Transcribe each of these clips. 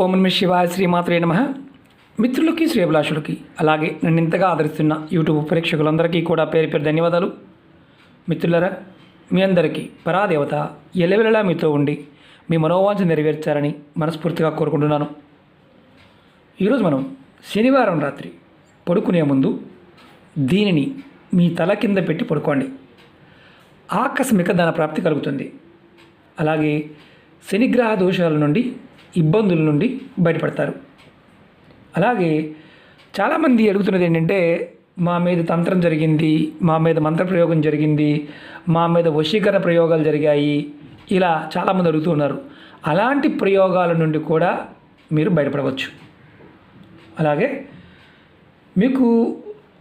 ఓం నమ శివాయ శ్రీమాత్రే నమ. మిత్రులకి శ్రేభిలాషులకి అలాగే నన్ను ఇంతగా ఆదరిస్తున్న యూట్యూబ్ ప్రేక్షకులందరికీ కూడా పేరు పేరు ధన్యవాదాలు. మిత్రులరా మీ అందరికీ పరాదేవత ఎలవెలలా మీతో ఉండి మీ మనోవాంఛ నెరవేర్చాలని మనస్ఫూర్తిగా కోరుకుంటున్నాను. ఈరోజు మనం శనివారం రాత్రి పడుకునే ముందు దీనిని మీ తల కింద పెట్టి పడుకోండి. ఆకస్మిక ధన ప్రాప్తి కలుగుతుంది. అలాగే శనిగ్రహ దోషాల నుండి ఇబ్బందుల నుండి బయటపడతారు. అలాగే చాలామంది అడుగుతున్నది ఏంటంటే మా మీద తంత్రం జరిగింది మా మీద మంత్ర ప్రయోగం జరిగింది మా మీద వశీకరణ ప్రయోగాలు జరిగాయి ఇలా చాలామంది అడుగుతున్నారు అలాంటి ప్రయోగాల నుండి కూడా మీరు బయటపడవచ్చు. అలాగే మీకు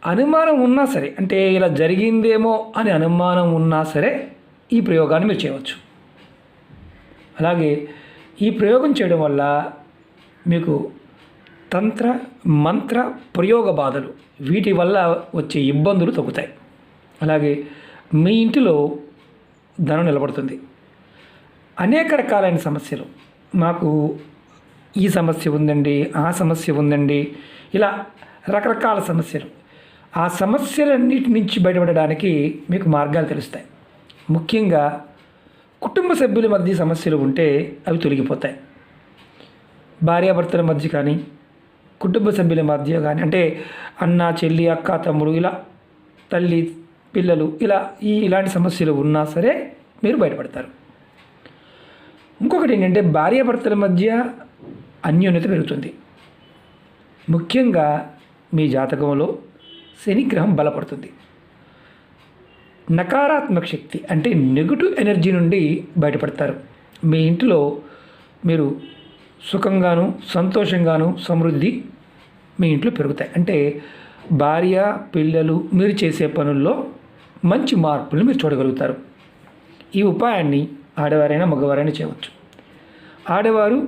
అనుమానం ఉన్నా సరే అంటే ఇలా జరిగిందేమో అని అనుమానం ఉన్నా సరే ఈ ప్రయోగాన్ని మీరు చేయవచ్చు. అలాగే ఈ ప్రయోగం చేయడం వల్ల మీకు తంత్ర మంత్ర ప్రయోగ బాధలు వీటి వల్ల వచ్చే ఇబ్బందులు తగ్గుతాయి. అలాగే మీ ఇంటిలో ధనం నిలబడుతుంది. అనేక రకాలైన సమస్యలు. మాకు ఈ సమస్య ఉందండి ఆ సమస్య ఉందండి ఇలా రకరకాల సమస్యలు. ఆ సమస్యలన్నిటి నుంచి బయటపడడానికి మీకు మార్గాలు తెలుస్తాయి. ముఖ్యంగా కుటుంబ సభ్యుల మధ్య సమస్యలు ఉంటే అవి తొలగిపోతాయి. భార్యాభర్తల మధ్య కానీ కుటుంబ సభ్యుల మధ్య కానీ అంటే అన్న చెల్లి అక్క తమ్ముడు ఇలా తల్లి పిల్లలు ఇలా ఈ ఇలాంటి సమస్యలు ఉన్నా సరే మీరు బయటపడతారు. ఇంకొకటి ఏంటంటే భార్యాభర్తల మధ్య అన్యోన్యత పెరుగుతుంది. ముఖ్యంగా మీ జాతకంలో శనిగ్రహం బలపడుతుంది. నకారాత్మక శక్తి అంటే నెగటివ్ ఎనర్జీ నుండి బయటపడతారు. మీ ఇంటిలో మీరు సుఖంగాను సంతోషంగాను సమృద్ధి మీ ఇంట్లో పెరుగుతాయి. అంటే భార్య పిల్లలు మీరు చేసే పనుల్లో మంచి మార్పులు మీరు చూడగలుగుతారు. ఈ ఉపాయాన్ని ఆడవారైనా మగవారైనా చేయవచ్చు. ఆడవారు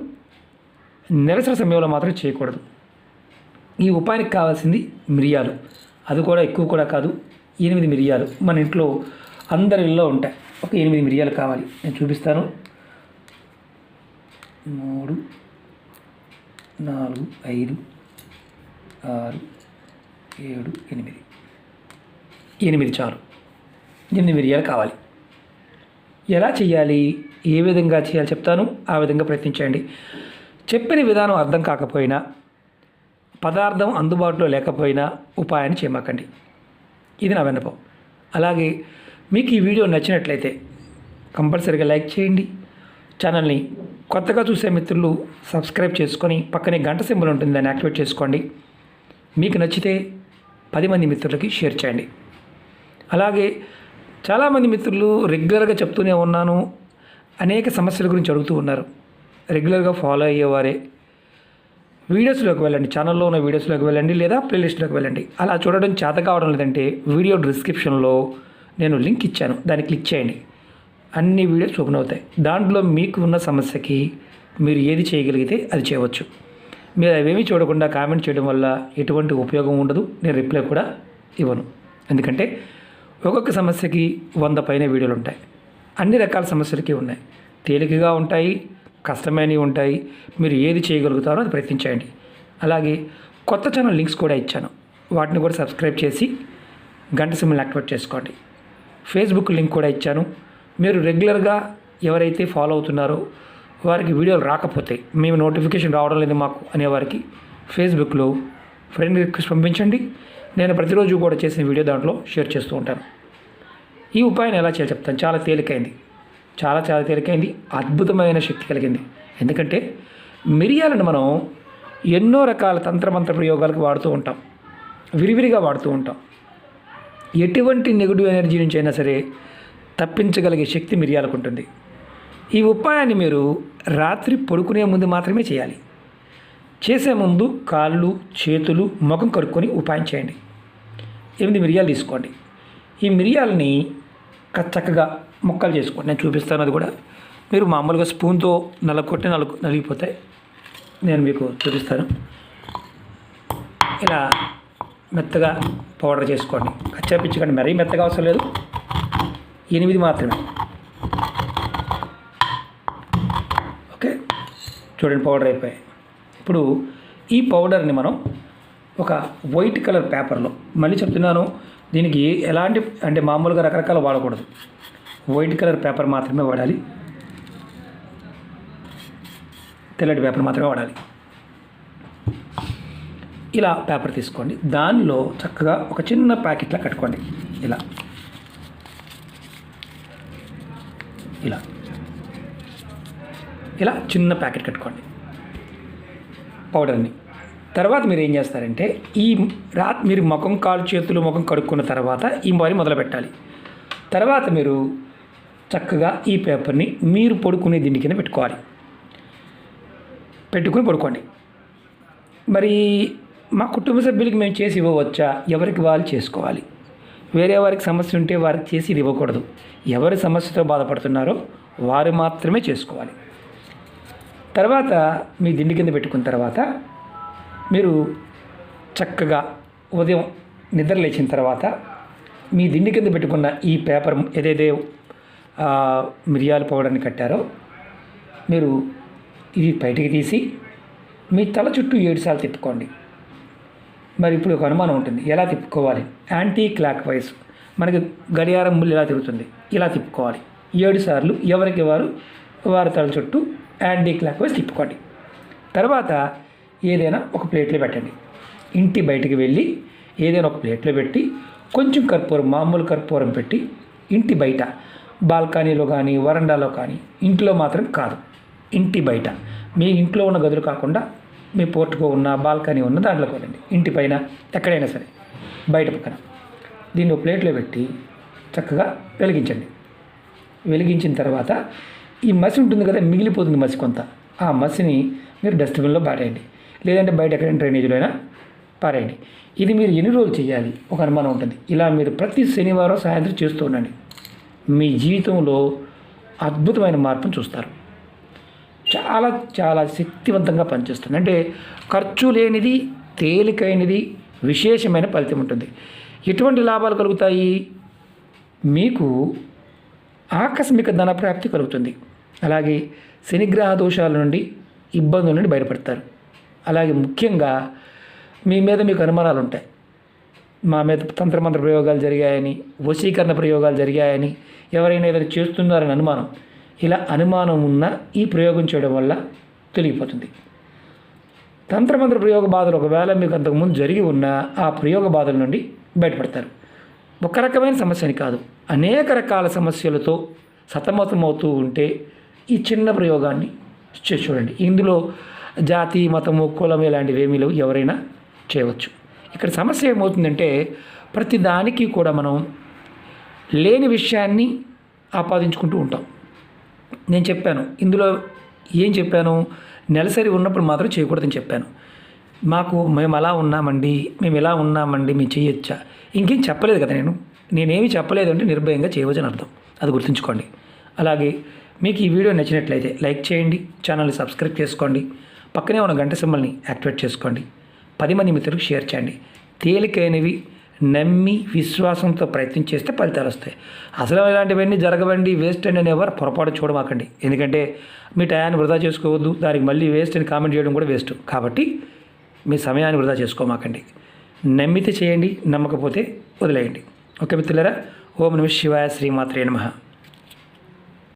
నిరసన సమయంలో మాత్రం చేయకూడదు. ఈ ఉపాయానికి కావాల్సింది మిరియాలు. అది కూడా ఎక్కువ కూడా కాదు. ఎనిమిది మిరియాలు మన ఇంట్లో అందరి ఇళ్ళలో ఉంటాయి. ఒక ఎనిమిది మిరియాలు కావాలి. నేను చూపిస్తాను. మూడు నాలుగు ఐదు ఆరు ఏడు ఎనిమిది. ఎనిమిది చాలు. ఎనిమిది మిరియాలు కావాలి. ఎలా చేయాలి ఏ విధంగా చేయాలి చెప్తాను. ఆ విధంగా ప్రయత్నించండి. చెప్పిన విధానం అర్థం కాకపోయినా పదార్థం అందుబాటులో లేకపోయినా ఉపాయాన్ని చేయమాకండి. ఇది నా విన్నపం అలాగే మీకు ఈ వీడియో నచ్చినట్లయితే కంపల్సరీగా లైక్ చేయండి. ఛానల్ని కొత్తగా చూసే మిత్రులు సబ్స్క్రైబ్ చేసుకొని పక్కనే గంట సింబల్ ఉంటుంది దాన్ని యాక్టివేట్ చేసుకోండి. మీకు నచ్చితే పది మంది మిత్రులకి షేర్ చేయండి. అలాగే చాలామంది మిత్రులు రెగ్యులర్గా చెప్తూనే ఉన్నాను. అనేక సమస్యల గురించి అడుగుతూ ఉన్నారు. రెగ్యులర్గా ఫాలో అయ్యేవారే వీడియోస్లోకి వెళ్ళండి. ఛానల్లో ఉన్న వీడియోస్లోకి వెళ్ళండి లేదా ప్లేలిస్ట్లోకి వెళ్ళండి. అలా చూడడం చేత కావడం లేదంటే వీడియో డిస్క్రిప్షన్లో నేను లింక్ ఇచ్చాను. దాన్ని క్లిక్ చేయండి. అన్ని వీడియోస్ ఓపెన్ అవుతాయి. దాంట్లో మీకు ఉన్న సమస్యకి మీరు ఏది చేయగలిగితే అది చేయవచ్చు. మీరు అవేమీ చూడకుండా కామెంట్ చేయడం వల్ల ఎటువంటి ఉపయోగం ఉండదు. నేను రిప్లై కూడా ఇవ్వను. ఎందుకంటే ఒక్కొక్క సమస్యకి వంద పైన వీడియోలు ఉంటాయి. అన్ని రకాల సమస్యలకి ఉన్నాయి. తేలికగా ఉంటాయి. కష్టమైనవి ఉంటాయి. మీరు ఏది చేయగలుగుతారో అది ప్రయత్నించండి. అలాగే కొత్త ఛానల్ లింక్స్ కూడా ఇచ్చాను. వాటిని కూడా సబ్స్క్రైబ్ చేసి గంట సిమ్ని యాక్టివేట్ చేసుకోండి. ఫేస్బుక్ లింక్ కూడా ఇచ్చాను. మీరు రెగ్యులర్గా ఎవరైతే ఫాలో అవుతున్నారో వారికి వీడియోలు రాకపోతే మేము నోటిఫికేషన్ రావడం లేదు మాకు అనేవారికి ఫేస్బుక్లో ఫ్రెండ్ రిక్వెస్ట్ పంపించండి. నేను ప్రతిరోజు కూడా చేసిన వీడియో దాంట్లో షేర్ చేస్తూ ఉంటాను. ఈ ఉపాయాన్ని ఎలా చేయాలి చెప్తాను. చాలా తేలికైంది. చాలా చాలా తేలికైంది అద్భుతమైన శక్తి కలిగింది. ఎందుకంటే మిరియాలను మనం ఎన్నో రకాల తంత్రమంత్ర ప్రయోగాలకు వాడుతూ ఉంటాం. విరివిరిగా వాడుతూ ఉంటాం. ఎటువంటి నెగిటివ్ ఎనర్జీ నుంచి అయినా సరే తప్పించగలిగే శక్తి మిరియాలకు ఉంటుంది. ఈ ఉపాయాన్ని మీరు రాత్రి పడుకునే ముందు మాత్రమే చేయాలి. చేసే ముందు కాళ్ళు చేతులు ముఖం కడుక్కొని ఉపాయం చేయండి. ఎనిమిది మిరియాలు తీసుకోండి. ఈ మిరియాలని చక్కగా ముక్కలు చేసుకోండి. నేను చూపిస్తాను అది కూడా. మీరు మామూలుగా స్పూన్తో నలకొట్టి నలు నలిగిపోతాయి. నేను మీకు చూపిస్తాను. ఇలా మెత్తగా పౌడర్ చేసుకోండి. కచ్చా పిచ్చుకండి మరీ మెత్తగా అవసరం లేదు. ఎనిమిది మాత్రమే. ఓకే? చూడండి పౌడర్ అయిపోయాయి. ఇప్పుడు ఈ పౌడర్ని మనం ఒక వైట్ కలర్ పేపర్లో మళ్ళీ చెప్తున్నాను దీనికి ఎలాంటి అంటే మామూలుగా రకరకాల వాడకూడదు. వైట్ కలర్ పేపర్ మాత్రమే వాడాలి. తెల్లటి పేపర్ మాత్రమే వాడాలి. ఇలా పేపర్ తీసుకోండి. దానిలో చక్కగా ఒక చిన్న ప్యాకెట్లా కట్టుకోండి. ఇలా. ఇలా. ఇలా చిన్న ప్యాకెట్ కట్టుకోండి. పౌడర్ని. తర్వాత మీరు ఏం చేస్తారంటే ఈ రాత్రి మీరు ముఖం కాలు చేతులు ముఖం కడుక్కున్న తర్వాత ఈ మరి మొదలు పెట్టాలి తర్వాత మీరు చక్కగా ఈ పేపర్ని మీరు పడుకునే దిండి కింద పెట్టుకోవాలి. పెట్టుకుని పడుకోండి. మరి మా కుటుంబ సభ్యులకి మేము చేసి ఇవ్వవచ్చా? ఎవరికి వాళ్ళు చేసుకోవాలి? వేరే వారికి సమస్య ఉంటే వారికి చేసి ఇది ఇవ్వకూడదు. ఎవరి సమస్యతో బాధపడుతున్నారో వారు మాత్రమే చేసుకోవాలి. తర్వాత మీ దిండి కింద పెట్టుకున్న తర్వాత మీరు చక్కగా ఉదయం నిద్ర లేచిన తర్వాత మీ దిండి కింద పెట్టుకున్న ఈ పేపర్ ఏదైతే మిరియాల పౌడర్ని కట్టారో మీరు ఇది బయటికి తీసి మీ తల చుట్టూ ఏడుసార్లు తిప్పుకోండి. మరి ఇప్పుడు ఒక అనుమానం ఉంటుంది. ఎలా తిప్పుకోవాలి? యాంటీ క్లాక్ వైజ్ మనకి గడియారం ముళ్ళు ఎలా తిరుగుతుంది? ఇలా తిప్పుకోవాలి. ఏడు సార్లు ఎవరికి వారు? వారి తల చుట్టూ యాంటీ క్లాక్ వైజ్ తిప్పుకోండి. తర్వాత ఏదైనా ఒక ప్లేట్లో పెట్టండి. ఇంటి బయటికి వెళ్ళి ఏదైనా ఒక ప్లేట్లో పెట్టి కొంచెం కర్పూరం మామూలు కర్పూరం పెట్టి ఇంటి బయట బాల్కనీలో కానీ వరండాలో కానీ ఇంట్లో మాత్రం కాదు. ఇంటి బయట. మీ ఇంట్లో ఉన్న గదులు కాకుండా మీ పోర్టుకో ఉన్న బాల్కనీ ఉన్న దాంట్లో కొనండి ఇంటి పైన ఎక్కడైనా సరే బయట పక్కన. దీన్ని ఒక ప్లేట్లో పెట్టి చక్కగా వెలిగించండి. వెలిగించిన తర్వాత ఈ మసి ఉంటుంది కదా మిగిలిపోతుంది మసి కొంత. ఆ మసిని మీరు డస్ట్బిన్లో పారేయండి. లేదంటే బయట ఎక్కడైనా డ్రైనేజీలో అయినా పారేయండి. ఇది మీరు ఎన్ని రోజులు చేయాలి? ఒక అనుమానం ఉంటుంది. ఇలా మీరు ప్రతి శనివారం సాయంత్రం చేస్తూ ఉండండి. మీ జీవితంలో అద్భుతమైన మార్పును చూస్తారు. చాలా చాలా శక్తివంతంగా పనిచేస్తుంది. అంటే ఖర్చు లేనిది తేలికైనది విశేషమైన ఫలితం ఉంటుంది. ఎటువంటి లాభాలు కలుగుతాయి? మీకు ఆకస్మిక ధన ప్రాప్తి కలుగుతుంది. అలాగే శనిగ్రహ దోషాల నుండి ఇబ్బందుల నుండి బయటపడతారు. అలాగే ముఖ్యంగా మీ మీద మీకు అనుమానాలు ఉంటాయి. మా మీద తంత్రమంత్ర ప్రయోగాలు జరిగాయని వశీకరణ ప్రయోగాలు జరిగాయని ఎవరైనా ఏదైనా చేస్తున్నారని అనుమానం. ఇలా అనుమానం ఉన్న ఈ ప్రయోగం చేయడం వల్ల తొలగిపోతుంది. తంత్రమంత్ర ప్రయోగ బాధలు ఒకవేళ మీకు అంతకుముందు జరిగి ఉన్న ఆ ప్రయోగ బాధల నుండి బయటపడతారు. ఒక రకమైన సమస్యని కాదు. అనేక రకాల సమస్యలతో సతమతమవుతూ ఉంటే ఈ చిన్న ప్రయోగాన్ని చేసి చూడండి. ఇందులో జాతి మతము కులం ఇలాంటివి ఏమీ లేవు. ఎవరైనా చేయవచ్చు. ఇక్కడ సమస్య ఏమవుతుందంటే ప్రతిదానికి కూడా మనం లేని విషయాన్ని ఆపాదించుకుంటూ ఉంటాం. నేను చెప్పాను ఇందులో ఏం చెప్పాను? నెలసరి ఉన్నప్పుడు మాత్రం చేయకూడదని చెప్పాను. మాకు మేము అలా ఉన్నామండి మేము ఇలా ఉన్నామండి మేము చేయొచ్చా? ఇంకేం చెప్పలేదు కదా నేను. నేనేమి చెప్పలేదు అంటే నిర్భయంగా చేయవచ్చని అర్థం. అది గుర్తుంచుకోండి. అలాగే మీకు ఈ వీడియో నచ్చినట్లయితే లైక్ చేయండి ఛానల్ని సబ్స్క్రైబ్ చేసుకోండి పక్కనే ఉన్న గంట సింబల్ని యాక్టివేట్ చేసుకోండి. పది మంది మిత్రులకు షేర్ చేయండి. తేలికైనవి నమ్మి విశ్వాసంతో ప్రయత్నం చేస్తే ఫలితాలు వస్తాయి. అసలు ఇలాంటివన్నీ జరగవండి వేస్ట్ అండి అనేవారు ఎవరు పొరపాటు చూడమాకండి. ఎందుకంటే మీ టయాన్ని వృధా చేసుకోవద్దు దానికి మళ్ళీ వేస్ట్ అని కామెంట్ చేయడం కూడా వేస్ట్ కాబట్టి మీ సమయాన్ని వృధా చేసుకోమాకండి. నమ్మితే చేయండి నమ్మకపోతే వదిలేయండి. ఓకే మిత్రులరా ఓం నమ శివాయ శ్రీమాత్రే నమః.